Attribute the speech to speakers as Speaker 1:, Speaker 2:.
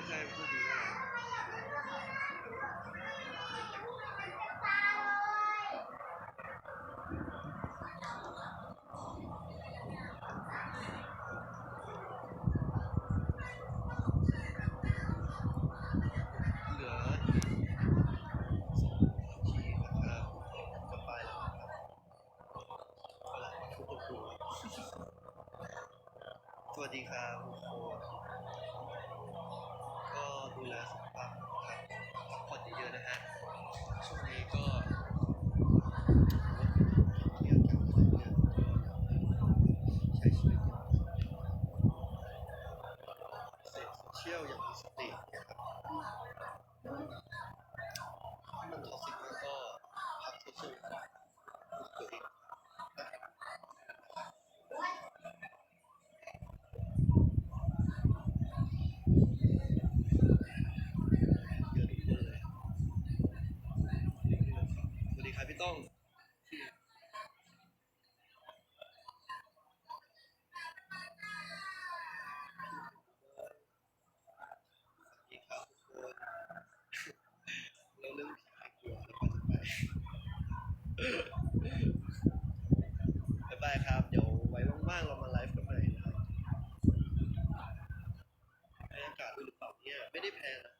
Speaker 1: สวนะครับเอาล่ะมาทุกคนดูสวัสดีครับทุกค เสพโซเชียลอย่างมีสตินะครับถ้ามันท็อกซิกมากก็พักโซเชียลก่อนฝึกตัวเองเยอะทุกคนเลยสวัสดีครับพี่ต้อง ครับ เดี๋ยวไว้ว่างๆเรามาไลฟ์กันใหม่นะครับบรรยากาศด้วยหรือเปล่าเนี่ยไม่ได้แพ้นะ